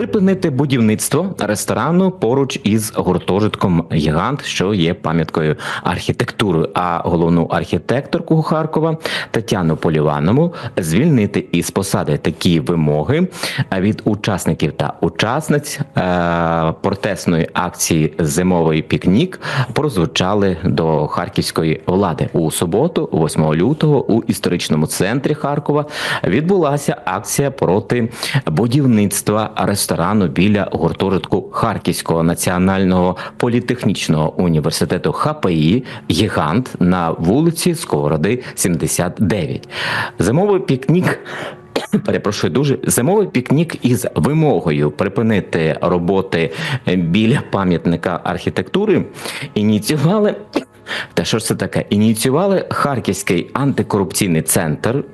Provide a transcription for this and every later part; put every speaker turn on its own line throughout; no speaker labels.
Припинити будівництво ресторану поруч із гуртожитком Гігант, що є пам'яткою архітектури. А головну архітекторку Харкова Тетяну Поліванову звільнити із посади. Такі вимоги від учасників та учасниць е- протестної акції Зимовий пікнік прозвучали до харківської влади. У суботу, 8 лютого, у історичному центрі Харкова відбулася акція проти будівництва ресторану біля гуртожитку Харківського національного політехнічного університету ХПІ Гігант на вулиці Сковороди, 79. Зимовий пікнік. Перепрошую дуже зимовий пікнік із вимогою припинити роботи біля пам'ятника архітектури ініціювали. Та що ж це таке? Ініціювали Харківський антикорупційний центр,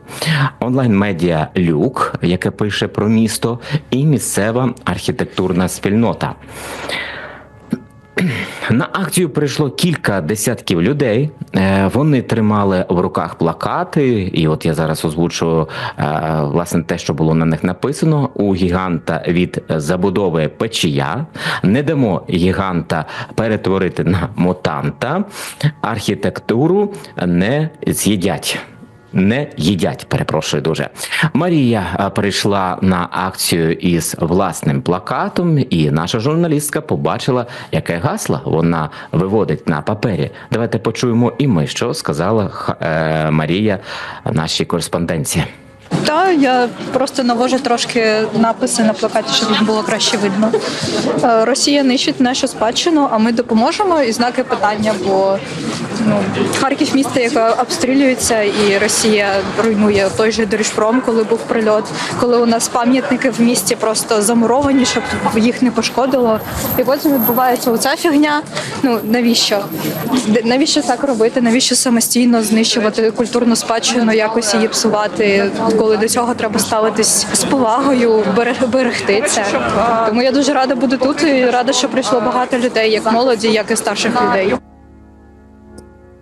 онлайн-медіа Люк, яке пише про місто, і місцева архітектурна спільнота. На акцію прийшло кілька десятків людей. Е, Вони тримали в руках плакати, і от я зараз озвучую е, власне те, що було на них написано у гіганта від забудови печія. Не дамо гіганта перетворити на мутанта. Архітектуру не з'їдять. Не їдять, перепрошую дуже. Марія прийшла на акцію із власним плакатом, і наша журналістка побачила, яке гасло вона виводить на папері. Давайте почуємо і ми, що сказала е, Марія нашій кореспонденції.
Та я просто навожу трошки написи на плакаті, щоб було краще видно. Е, Росія нищить нашу спадщину, а ми допоможемо і знаки питання, бо ну Харків місто, яке обстрілюється, і Росія руйнує той же Держпром, коли був прильот, коли у нас пам'ятники в місті просто замуровані, щоб їх не пошкодило. І потім відбувається оця фігня. Ну навіщо? Навіщо так робити? Навіщо самостійно знищувати культурну спадщину, якось її псувати, коли до цього треба ставитись з повагою, берег- берегти це. Тому я дуже рада бути тут і рада, що прийшло багато людей, як молоді, як і старших людей.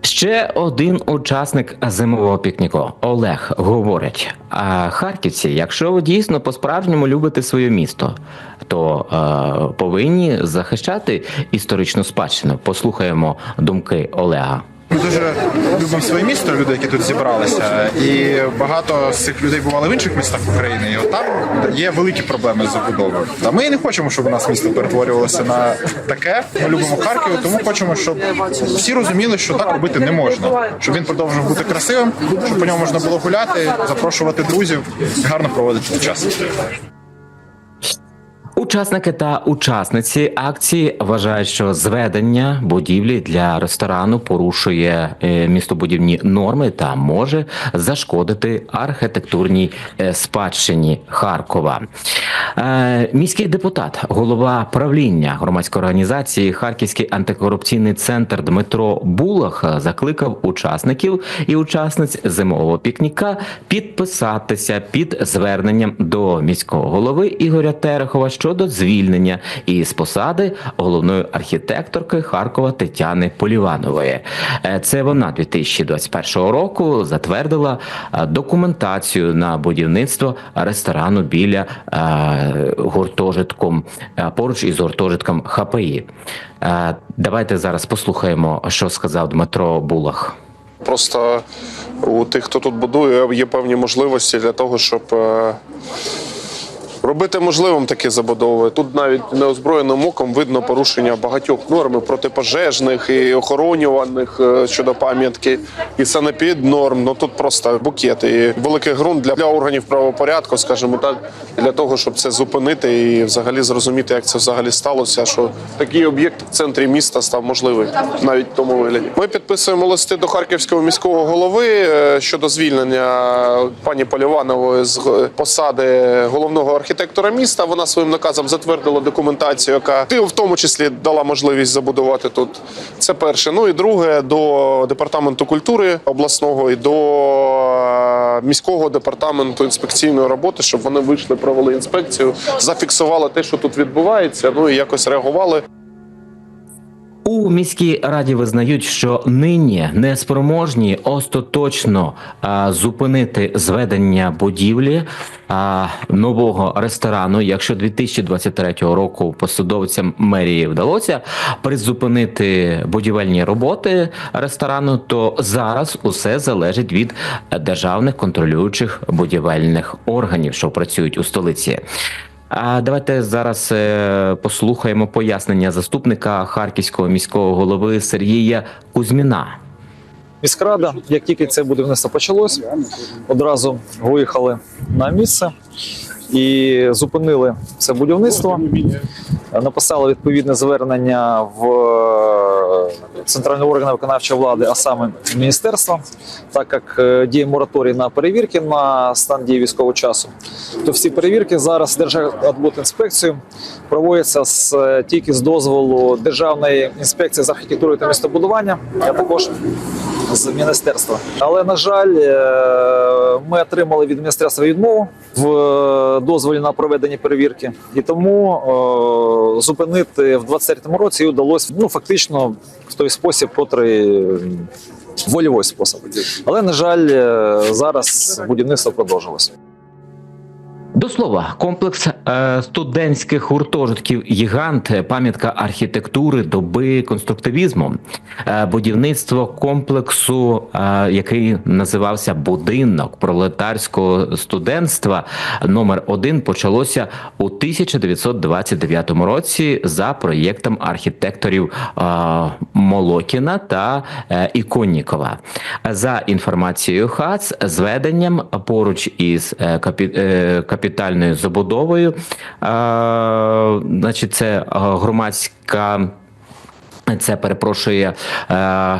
Ще один учасник зимового пікніку Олег говорить: а харківці, якщо ви дійсно по-справжньому любите своє місто, то е, повинні захищати історичну спадщину. Послухаємо думки Олега.
Ми дуже любимо своє місто, люди, які тут зібралися, і багато з цих людей бували в інших містах України. І от там є великі проблеми з забудовою. Та ми не хочемо, щоб у нас місто перетворювалося на таке. Ми любимо Харків, тому хочемо, щоб всі розуміли, що так робити не можна. Щоб він продовжував бути красивим, щоб по ньому можна було гуляти, запрошувати друзів, і гарно проводити час.
Учасники та учасниці акції вважають, що зведення будівлі для ресторану порушує е, містобудівні норми та може зашкодити архітектурній е, спадщині Харкова. Е, Міський депутат, голова правління громадської організації Харківський антикорупційний центр Дмитро Булах закликав учасників і учасниць зимового пікніка підписатися під зверненням до міського голови Ігоря Терехова щодо звільнення із посади головної архітекторки Харкова Тетяни Поліванової. Е, Це вона 2021 року затвердила е, документацію на будівництво ресторану біля е, гуртожитком поруч із гуртожитком ХПІ. Давайте зараз послухаємо, що сказав Дмитро Булах.
Просто у тих, хто тут будує, є певні можливості для того, щоб робити можливим такі забудови. Тут навіть неозброєним оком видно порушення багатьох норм протипожежних і охоронюваних е, щодо пам'ятки, і санепід норм. Ну тут просто букет і великий ґрунт для, для органів правопорядку, скажімо так, для того, щоб це зупинити і взагалі зрозуміти, як це взагалі сталося. Що такий об'єкт в центрі міста став можливий навіть в тому вигляді. Ми підписуємо листи до харківського міського голови е, щодо звільнення пані Поліванової з е, посади головного архітектора міста. Вона своїм наказом затвердила документацію, яка в тому числі дала можливість забудувати тут. Це перше. Ну і друге до департаменту культури обласного і до е, міського департаменту інспекційної роботи, щоб вони вийшли, провели інспекцію, зафіксували те, що тут відбувається. Ну і якось реагували.
У міській раді визнають, що нині неспроможні остаточно а, зупинити зведення будівлі а, нового ресторану. Якщо 2023 року посадовцям мерії вдалося призупинити будівельні роботи ресторану, то зараз усе залежить від державних контролюючих будівельних органів, що працюють у столиці. А давайте зараз е, послухаємо пояснення заступника харківського міського голови Сергія Кузьміна.
Міськрада, як тільки це будівництво почалось, одразу виїхали на місце і зупинили це будівництво. Написали відповідне звернення в е, центральні органи виконавчої влади, а саме в міністерство, так як е, діє мораторій на перевірки на стан дії військового часу. То всі перевірки зараз Держадбудінспекцією проводяться з е, тільки з дозволу Державної інспекції з архітектури та містобудування, а також з міністерства. Але на жаль, е, ми отримали від міністерства відмову в е, дозволі на проведення перевірки, і тому е, зупинити в 23-му році вдалося ну фактично в той спосіб, котрий вольовий спосіб. Але на жаль, зараз будівництво продовжилось.
До слова, комплекс е, студентських гуртожитків Гігант, е, пам'ятка архітектури, доби конструктивізму, е, будівництво комплексу, який називався Будинок пролетарського студентства номер 1 почалося у 1929 році за проєктом архітекторів Молокіна та Іконнікова. За інформацією ХАЦ, зведенням поруч із капі, е, капітальною забудовою, значить, це громадська. Це перепрошує е,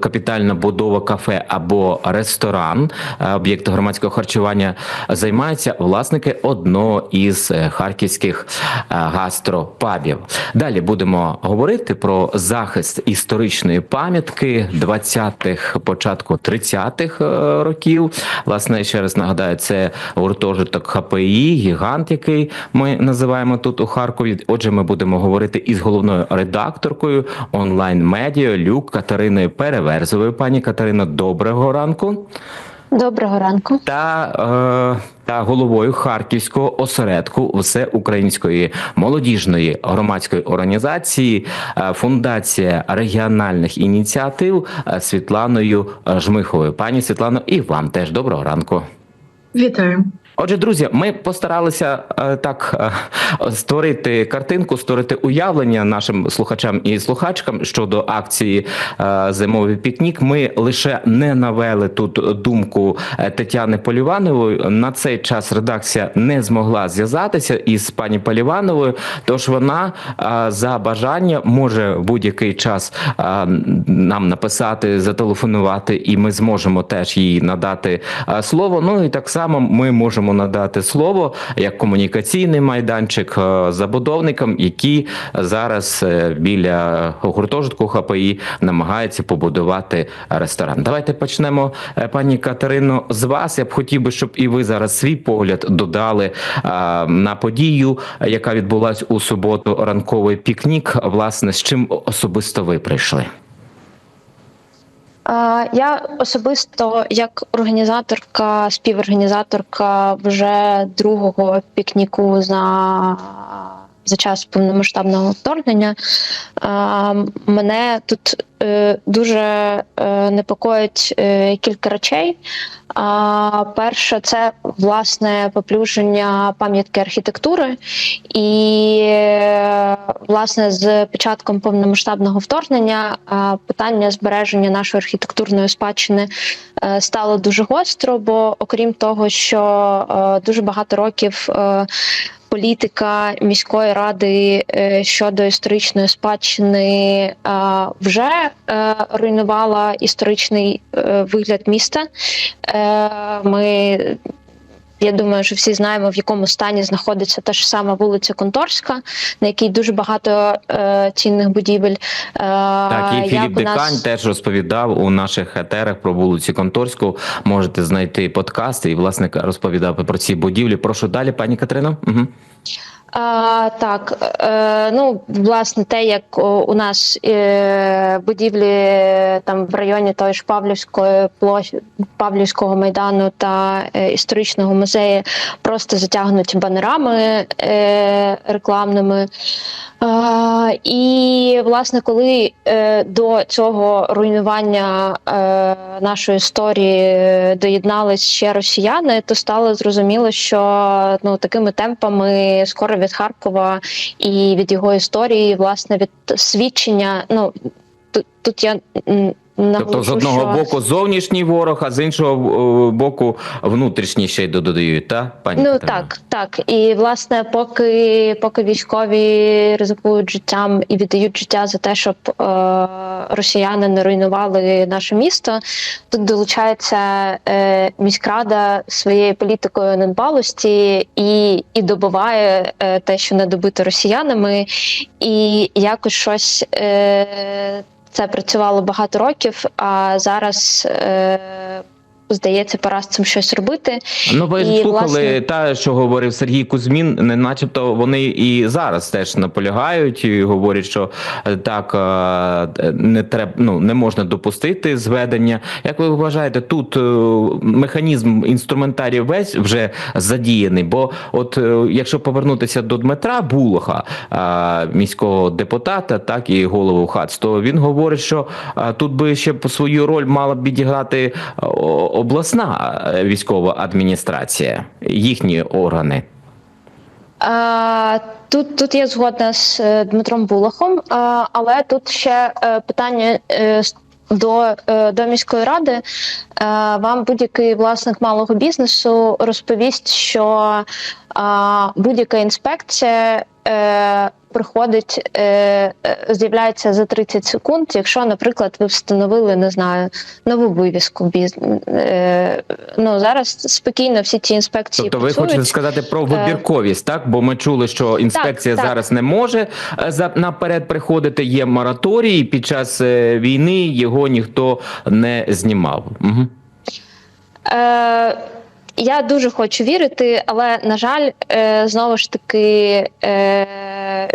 капітальна будова кафе або ресторан, е, об'єкт громадського харчування. Займаються власники одного із е, харківських гастропабів. Далі будемо говорити про захист історичної пам'ятки 20-х, початку 30-х е, років. Власне, ще раз нагадаю, це гуртожиток ХПІ, гігант, який ми називаємо тут у Харкові. Отже, ми будемо говорити із головною редакторкою онлайн-медіа Люк Катериною Переверзовою. Пані Катерино, доброго ранку.
Доброго ранку.
Та, е, та головою Харківського осередку всеукраїнської молодіжної громадської організації е, Фундація регіональних ініціатив е, Світланою Жмиховою. Пані Світлано, і вам теж доброго ранку.
Вітаю.
Отже, друзі, ми постаралися е, так е, створити картинку, створити уявлення нашим слухачам і слухачкам щодо акції е, Зимовий пікнік. Ми лише не навели тут думку Тетяни Поліванової. На цей час редакція не змогла зв'язатися із пані Полівановою, тож вона за бажання може в будь-який час нам написати, зателефонувати, і ми зможемо теж їй надати слово. Ну і так само ми можемо надати слово як комунікаційний майданчик е, забудовникам, які зараз е, біля гуртожитку ХПІ намагаються побудувати ресторан. Давайте почнемо, е, пані Катерино, з вас. Я б хотів би, щоб і ви зараз свій погляд додали на подію, яка відбулась у суботу. Ранковий пікнік. Власне, з чим особисто ви прийшли?
Я особисто як організаторка, співорганізаторка вже другого пікніку за, за час повномасштабного вторгнення. Мене тут е, дуже е, непокоїть е, кілька речей. Перше, це власне поплюження пам'ятки архітектури, і власне з початком повномасштабного вторгнення питання збереження нашої архітектурної спадщини стало дуже гостро, бо окрім того, що дуже багато років. Політика міської ради е, щодо історичної спадщини вже е, руйнувала історичний е, вигляд міста. Ми я думаю, що всі знаємо, в якому стані знаходиться та ж сама вулиця Конторська, на якій дуже багато е, цінних будівель. Е,
Так, і Філіп
Декань нас-
теж розповідав у наших етерах про вулицю Конторську. Можете знайти подкасти і власне розповідав про ці будівлі. Прошу далі, пані Катерино. Угу.
А, так, е, ну власне, те, як у нас е, будівлі там в районі тої ж Павлівської площі Павлівського майдану та е, історичного музею просто затягнуті банерами е, рекламними. Е, і власне, коли е, до цього руйнування е, нашої історії доєднались ще росіяни, то стало зрозуміло, що ну такими темпами скоро від Харкова і від його історії, власне, від свідчення. Ну тут, я наголошу,
Тобто, з одного
що...
боку зовнішній ворог, а з іншого е, боку внутрішній ще й додають, та пані
Ну
Катерино?
так, так. І власне, поки, поки військові ризикують життям і віддають життя за те, щоб е, росіяни не руйнували наше місто, тут долучається е, міськрада своєю політикою недбалості і, і добиває е, те, що не добито росіянами, і якось щось. Е, це працювало багато років, а зараз е, здається, пора з цим щось робити.
Ну, ви
І,
слухали
власне-
те, що говорив Сергій Кузьмін, не начебто вони і зараз теж наполягають і говорять, що е, так е, не треба, ну не можна допустити зведення. Як ви вважаєте, тут е, механізм інструментарій весь вже задіяний? Бо, от якщо повернутися до Дмитра Булоха, міського депутата, так і голову ХАЦ, то він говорить, що тут би ще свою роль мала б відіграти обласна військова адміністрація, їхні органи.
Е, Тут, тут я згодна з е, Дмитром Булахом, але тут ще е, питання е, до, до міської ради. Вам будь-який власник малого бізнесу розповість, що будь-яка інспекція е, приходить, е, е, з'являється за 30 секунд, якщо, наприклад, ви встановили, не знаю, нову вивіску бізнес. Е, ну зараз спокійно всі ці інспекції
Тобто, ви хочете сказати про вибірковість, так? Бо ми чули, що інспекція
Е, так.
зараз не може е, за наперед приходити. Є мораторій. Під час е, війни його ніхто не знімав. Угу.
Е, я дуже хочу вірити, але на жаль, е, знову ж таки, е,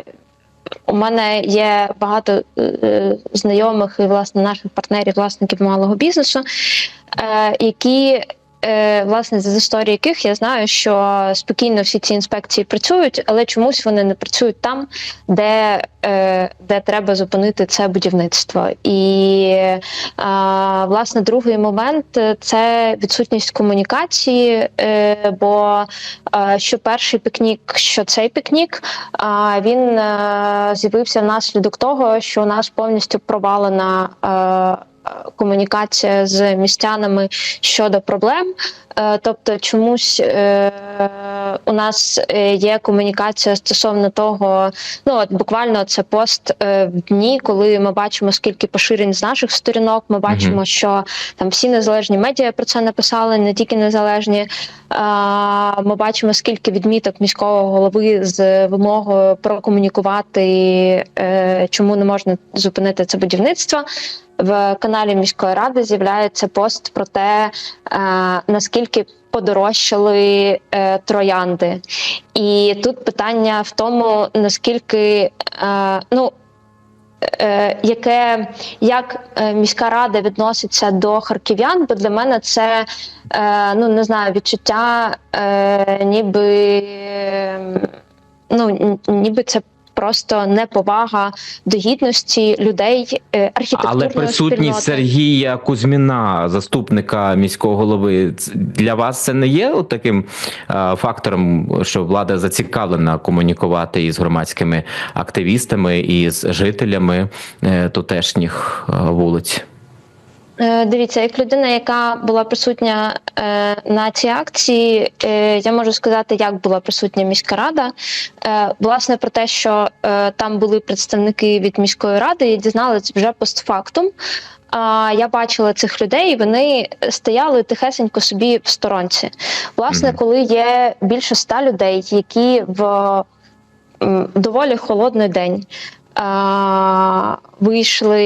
у мене є багато е, знайомих і власне наших партнерів, власників малого бізнесу, е, які. Е, Власне, з історії яких я знаю, що спокійно всі ці інспекції працюють, але чомусь вони не працюють там, де, е, де треба зупинити це будівництво. І власне, другий момент це відсутність комунікації. е, Бо що перший пікнік, що цей пікнік, він з'явився внаслідок того, що у нас повністю провалена. Комунікація з містянами щодо проблем, Е, тобто чомусь е, у нас е, є комунікація стосовно того, ну от буквально це пост е, в дні, коли ми бачимо скільки поширень з наших сторінок. Ми бачимо,
Мгм.
що там всі незалежні медіа про це написали, не тільки незалежні. Ми бачимо, скільки відміток міського голови з вимогою прокомунікувати, е, чому не можна зупинити це будівництво. В каналі міської ради з'являється пост про те, е, наскільки подорожчали е, троянди. І тут питання в тому, наскільки е, ну. Яке як міська рада відноситься до харків'ян? Бо для мене це ну не знаю відчуття, ніби ну ніби це просто неповага до гідності людей е, архітектурної
Але присутність
спільноти.
Сергія Кузьміна, заступника міського голови, для вас це не є таким е, фактором, що влада зацікавлена комунікувати із громадськими активістами і з жителями е, тутешніх вулиць?
Е, Дивіться, як людина, яка була присутня е, на цій акції, е, я можу сказати, як була присутня міська рада. Е, власне, про те, що е, там були представники від міської ради, я дізналася вже постфактум. А я бачила цих людей, і вони стояли тихесенько собі в сторонці. Власне, коли є більше ста людей, які в доволі холодний день вийшли,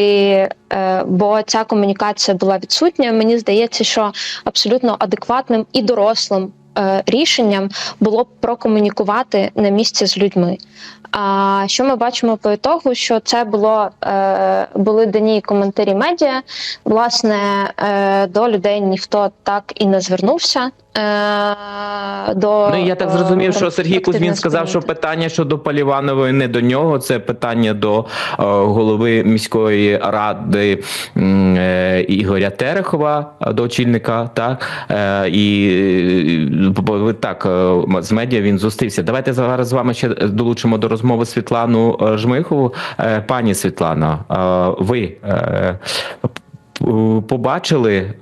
е, бо ця комунікація була відсутня. Мені здається, що абсолютно адекватним і дорослим е, рішенням було б прокомунікувати на місці з людьми. А що ми бачимо по ітогу, що це було е, були дані коментарі медіа. Власне, е, до людей ніхто так і не звернувся. Е, до
Ну я так зрозумів, що Сергій Кузьмін сказав, що питання щодо Поліванової не до нього. Це питання до е, голови міської ради е, Ігоря Терехова, е, до очільника. Так е, і е, так е, з медіа він зустрівся. Давайте зараз з вами ще долучимо до розмови Світлану е, Жмихову. Е, Пані Світлано, е, ви. Побачили,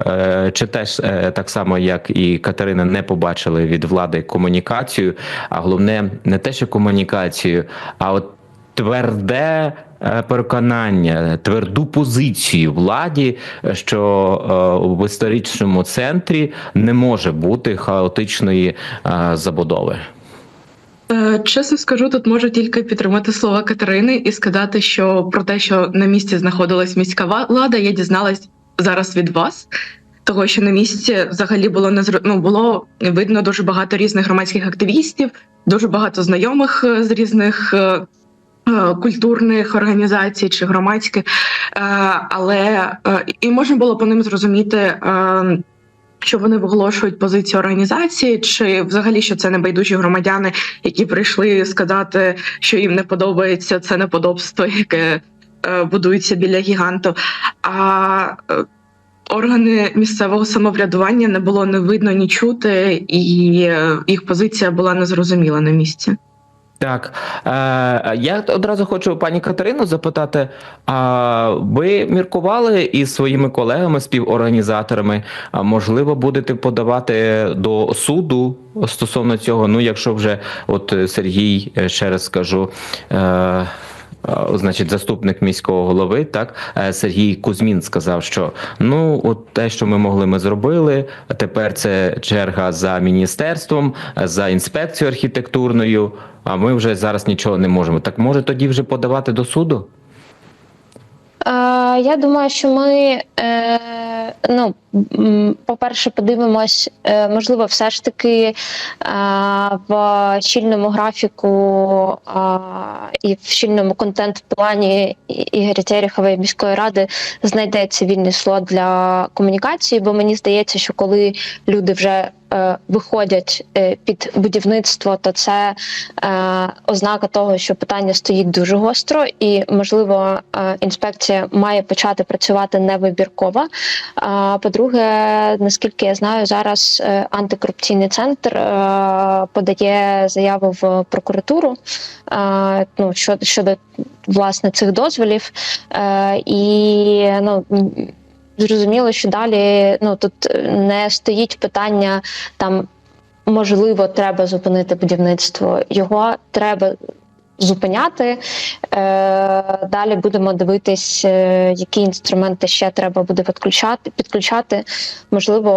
чи теж так само, як і Катерина, не побачили від влади комунікацію, а головне не те, що комунікацію, а от тверде переконання, тверду позицію владі, що в історичному центрі не може бути хаотичної забудови.
Е, Чесно скажу, тут можу тільки підтримати слова Катерини і сказати, що про те, що на місці знаходилась міська влада, я дізналась зараз від вас. Того, що на місці взагалі було не ну, було видно дуже багато різних громадських активістів, дуже багато знайомих е, з різних е, е, культурних організацій чи громадських, Е, але е, і можна було по ним зрозуміти. е, що вони виголошують позицію організації, чи взагалі що це небайдужі громадяни, які прийшли сказати, що їм не подобається це неподобство, яке е, будується біля гіганту. А е, органи місцевого самоврядування не було не видно, ні чути, і е, їх позиція була незрозуміла на місці.
Так, е, я одразу хочу пані Катерину запитати: а ви міркували із своїми колегами, співорганізаторами? Можливо, будете подавати до суду стосовно цього? Ну, якщо вже от Сергій, е, ще раз скажу. Е, Значить, заступник міського голови, так е, Сергій Кузьмін сказав, що ну от те, що ми могли, ми зробили. Тепер це черга за міністерством, е, за інспекцією архітектурною. А ми вже зараз нічого не можемо. Так може тоді вже подавати до суду?
Е, я думаю, що ми, е, ну, по-перше, подивимось, е, можливо, все ж таки е, в щільному графіку і в щільному контент-плані Ігоря Терехова і міської ради знайдеться вільний слот для комунікації, бо мені здається, що коли люди вже е, виходять під будівництво, то це ознака того, що питання стоїть дуже гостро, і можливо інспекція має почати працювати невибірково. А по-друге, наскільки я знаю, зараз е, антикорупційний центр е, подає заяву в прокуратуру е, ну, щодо, власне цих дозволів. І ну. Зрозуміло, що далі ну тут не стоїть питання там можливо, треба зупинити будівництво. Його треба зупиняти. Е, Далі будемо дивитись, е, які інструменти ще треба буде підключати. Можливо,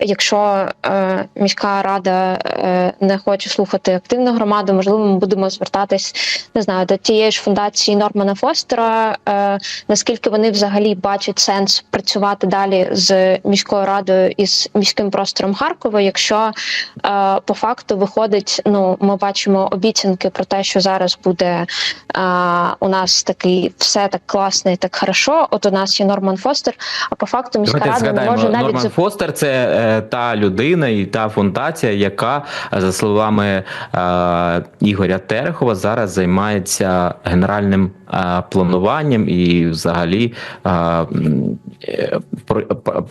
якщо е, міська рада е, не хоче слухати активну громаду, можливо, ми будемо звертатись не знаю до тієї ж фундації Нормана Фостера. Е, наскільки вони взагалі бачать сенс працювати далі з міською радою і з міським простором Харкова, якщо е, по факту виходить, ну ми бачимо обіцянки про те, що зараз буде е, у нас такий все так класно і так хорошо. От у нас є Норман Фостер, а по факту міська
Давайте
рада не може навіть
Норман Фостер це е, та людина і та фундація, яка, е, за словами е, Ігоря Терехова, зараз займається генеральним е, плануванням і взагалі е, е,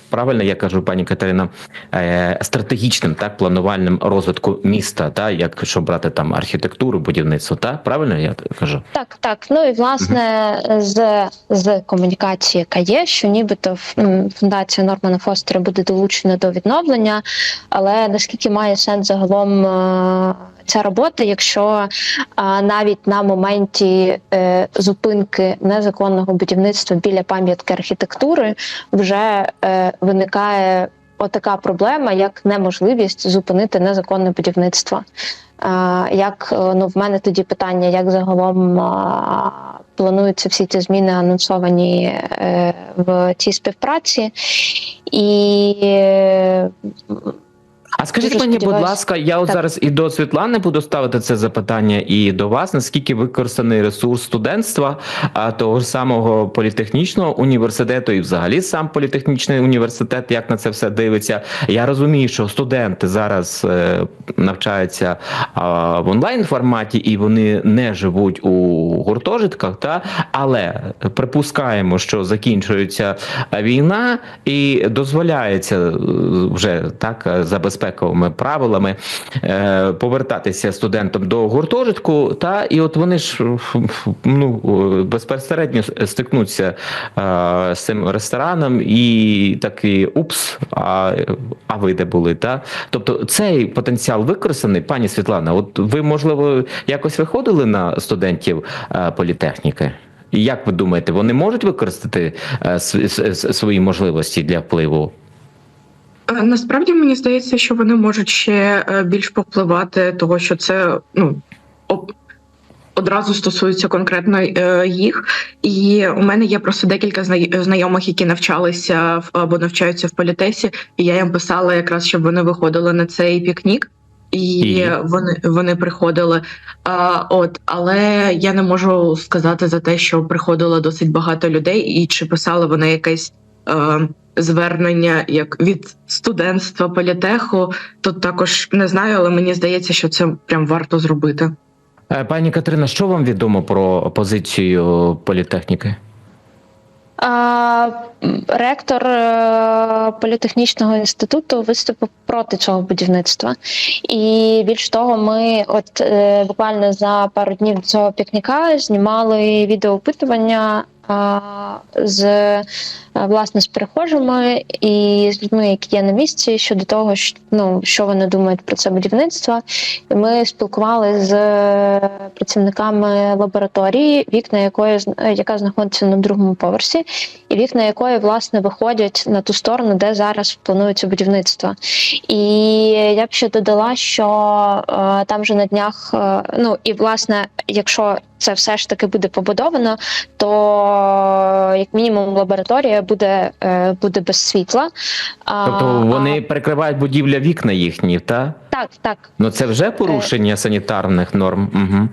правильно я кажу, пані Катерина, е, стратегічним так планувальним розвитку міста, та якщо брати там архітектуру, будівництво, та правильно я кажу?
Так, так. Ну і власне з, з комунікації, яка є, що нібито фундація Нормана Фостера буде долучена до відновлення, але наскільки має сенс загалом е, ця робота, якщо е, навіть на моменті е, зупинки незаконного будівництва біля пам'ятки архітектури вже виникає отака проблема, як неможливість зупинити незаконне будівництво. Як ну в мене тоді питання, як загалом плануються всі ці зміни анонсовані е, в цій співпраці. І е,
А скажіть
Дуже
мені, будь ласка, я от
Так.
зараз і до Світлани буду ставити це запитання, і до вас. Наскільки використаний ресурс студентства, а того ж самого політехнічного університету, і взагалі сам політехнічний університет, як на це все дивиться? Я розумію, що студенти зараз е, навчаються а, в онлайн форматі, і вони не живуть у гуртожитках, та але припускаємо, що закінчується війна, і дозволяється е, вже так е, за безпековими правилами е, повертатися студентам до гуртожитку. Та і от вони ж ну безпосередньо стикнуться е, з цим рестораном, і такий упс, а, а ви де були? Та тобто цей потенціал використаний, пані Світлана. От ви можливо якось виходили на студентів е, політехніки? Як ви думаєте, вони можуть використати свої можливості для впливу?
Е, Насправді мені здається, що вони можуть ще е, більш повпливати, того що це ну об- одразу стосується конкретно е, їх. І у мене є просто декілька знайомих, які навчалися або навчаються в політесі, і я їм писала якраз, щоб вони виходили на цей пікнік. І,
І?
вони вони приходили. А, от, але я не можу сказати за те, що приходило досить багато людей, і чи писали вони якесь е, звернення як від студентства політеху. Тут також не знаю, але мені здається, що це прям варто зробити.
Е, Пані Катерина, що вам відомо про позицію політехніки?
А, ректор е, політехнічного інституту виступив проти цього будівництва. І більш того, ми от е, буквально за пару днів до цього пікніка знімали відеоопитування з власне з перехожими і з людьми, які є на місці, щодо того, що, ну, що вони думають про це будівництво. І ми спілкувалися з е, працівниками лабораторії, вікна якої е, яка знаходиться на другому поверсі, і вікна якої власне виходять на ту сторону, де зараз планується будівництво. І я б ще додала, що е, там же на днях, ну і власне, якщо це все ж таки буде побудовано, то як мінімум лабораторія буде, е, буде без світла.
Тобто вони
а,
перекривають будівля вікна їхні, та?
так, так.
Ну це вже порушення санітарних норм. Угу.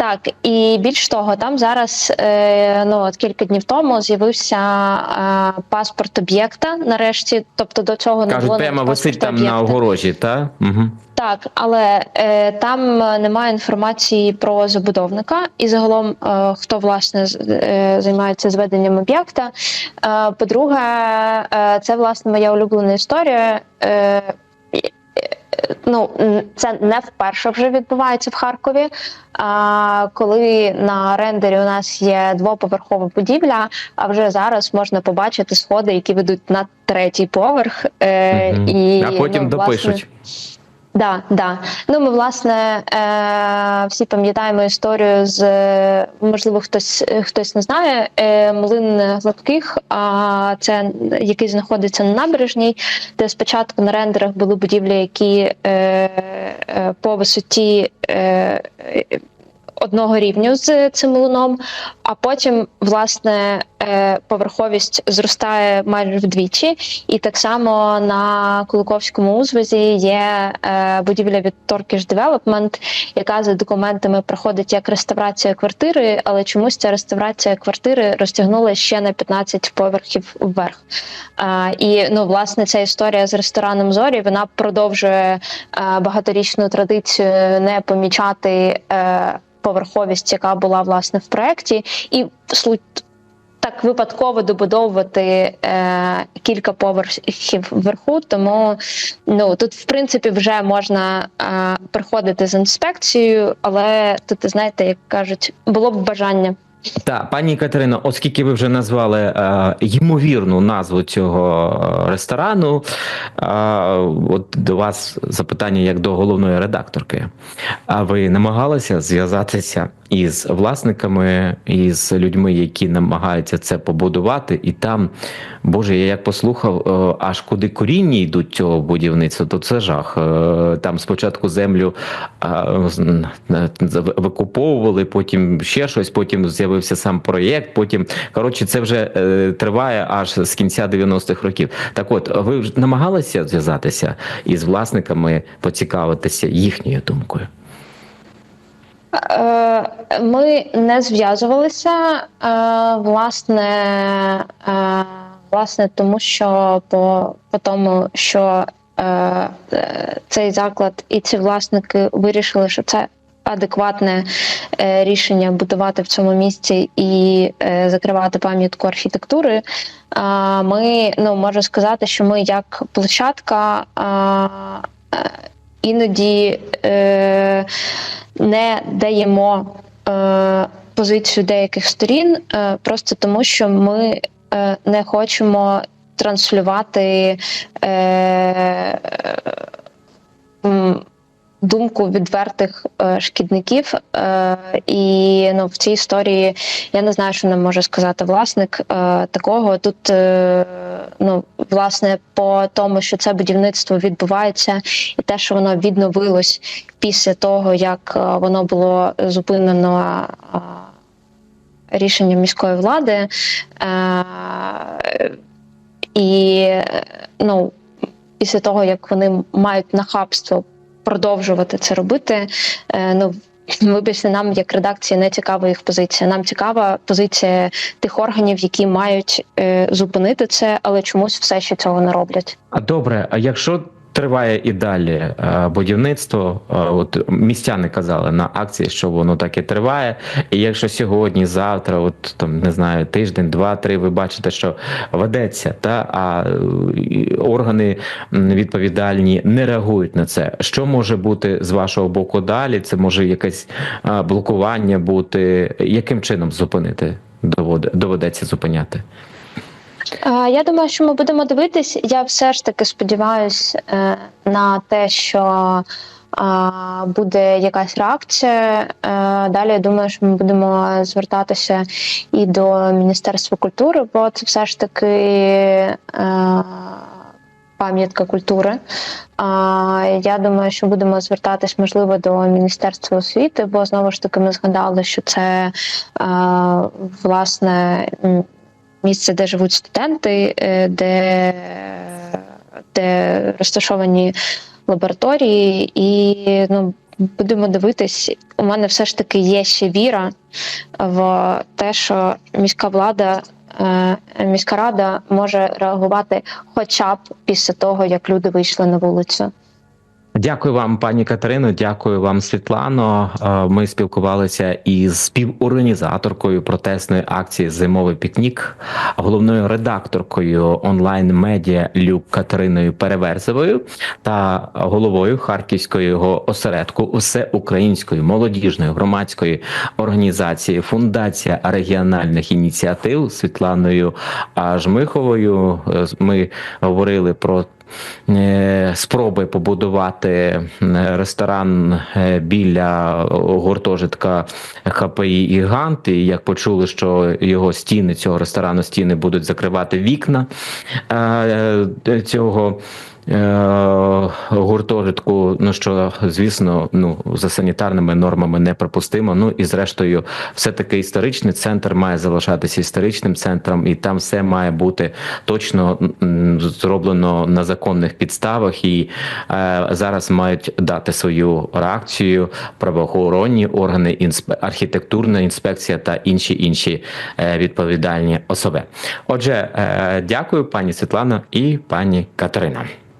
Так, і більш того, там зараз е, ну от кілька днів тому з'явився е, паспорт об'єкта. Нарешті, тобто до цього не
Кажуть,
було
прямо висить там на огорожі, та? Угу.
Так, але е, там немає інформації про забудовника і загалом е, хто власне з- е, займається зведенням об'єкта. Е, по-друге, е, це власне моя улюблена історія. Е, Ну, це не вперше вже відбувається в Харкові. А коли на рендері у нас є двоповерхова будівля, а вже зараз можна побачити сходи, які ведуть на третій поверх. Е,
угу.
і,
а потім
ну, власне,
допишуть.
Да, да. Ну ми власне е, всі пам'ятаємо історію з можливо, хтось хтось не знає. Е, млин гладких, а це який знаходиться на набережній, де спочатку на рендерах були будівлі, які е, е, по висоті. Е, Одного рівню з цим млином, а потім власне е, поверховість зростає майже вдвічі, і так само на Куликовському узвозі є е, будівля від Turkish Development, яка за документами проходить як реставрація квартири, але чомусь ця реставрація квартири розтягнула ще на 15 поверхів вверх. Е, і ну, власне, ця історія з рестораном Зорі вона продовжує багаторічну традицію не помічати. Поверховість, яка була власне в проєкті, і так випадково добудовувати е, кілька поверхів вверху. Тому ну тут, в принципі, вже можна е, приходити з інспекцією, але тут, знаєте, як кажуть, було б бажання.
Так, пані Катерино, оскільки ви вже назвали е, ймовірну назву цього е, ресторану, е, от до вас запитання як до головної редакторки. А ви намагалися зв'язатися із власниками, із людьми, які намагаються це побудувати, і там, Боже, я як послухав, е, аж куди коріння йдуть цього будівництва, то це жах. Е, Там спочатку землю е, викуповували, потім ще щось, потім з'явився сам проєкт. Потім коротше, це вже триває аж з кінця 90-х років. Так, от ви намагалися зв'язатися із власниками, поцікавитися їхньою думкою.
Е, Ми не зв'язувалися, е, власне, е, власне, тому що по, по тому, що цей заклад і ці власники вирішили, що це адекватне рішення будувати в цьому місці і закривати пам'ятку архітектури. Ми ну можу сказати, що ми як площадка іноді. е, не даємо е, позицію деяких сторін, е, просто тому, що ми е, не хочемо транслювати е, м, думку відвертих е, шкідників. Е, і ну, в цій історії я не знаю, що нам може сказати власник е, такого. Тут е, ну, власне по тому, що це будівництво відбувається, і те, що воно відновилось після того, як е, воно було зупинено е, рішенням міської влади. Е, І е, ну, після того, як вони мають нахабство продовжувати це робити, е, ну. Вибачте, нам як редакції не цікава їх позиція. Нам цікава позиція тих органів, які мають е, зупинити це, але чомусь все ще цього не роблять.
А добре, а якщо триває і далі е, будівництво, е, от містяни казали на акції, що воно так і триває. І якщо сьогодні, завтра, от там не знаю, тиждень, два-три, ви бачите, що ведеться, та а органи відповідальні не реагують на це. Що може бути з вашого боку далі? Це може якесь е, блокування бути. Яким чином зупинити? Довод- Доведеться зупиняти.
Я думаю, що ми будемо дивитись. Я все ж таки сподіваюся на те, що буде якась реакція. Е, Далі я думаю, що ми будемо звертатися і до Міністерства культури, бо це все ж таки. е, Пам'ятка культури. А, Я думаю, що будемо звертатись, можливо, до Міністерства освіти, бо знову ж таки ми згадали, що це власне місце, де живуть студенти, е, де, де розташовані лабораторії, і ну, будемо дивитись. У мене все ж таки є ще віра в те, що міська влада. е, Міська рада може реагувати хоча б після того, як люди вийшли на вулицю.
Дякую вам, пані Катерино. Дякую вам, Світлано. Е, Ми спілкувалися із співорганізаторкою протестної акції Зимовий пікнік, головною редакторкою онлайн медіа Люк Катериною Переверзевою та головою харківського осередку всеукраїнської молодіжної громадської організації Фундація регіональних ініціатив Світланою Жмиховою. Е, Ми говорили про спроби побудувати е, ресторан е, біля гуртожитка ХПІ і Гант. І як почули, що його стіни цього ресторану стіни будуть закривати вікна е, е, цього. Е, Гуртожитку, ну що звісно, ну за санітарними нормами неприпустимо. Ну і зрештою, все таки історичний центр має залишатися історичним центром, і там все має бути точно зроблено на законних підставах. І е, зараз мають дати свою реакцію правоохоронні органи, інспе, архітектурна інспекція та інші інші е, відповідальні особи. Отже, е, дякую, пані Світлана і пані Катерина.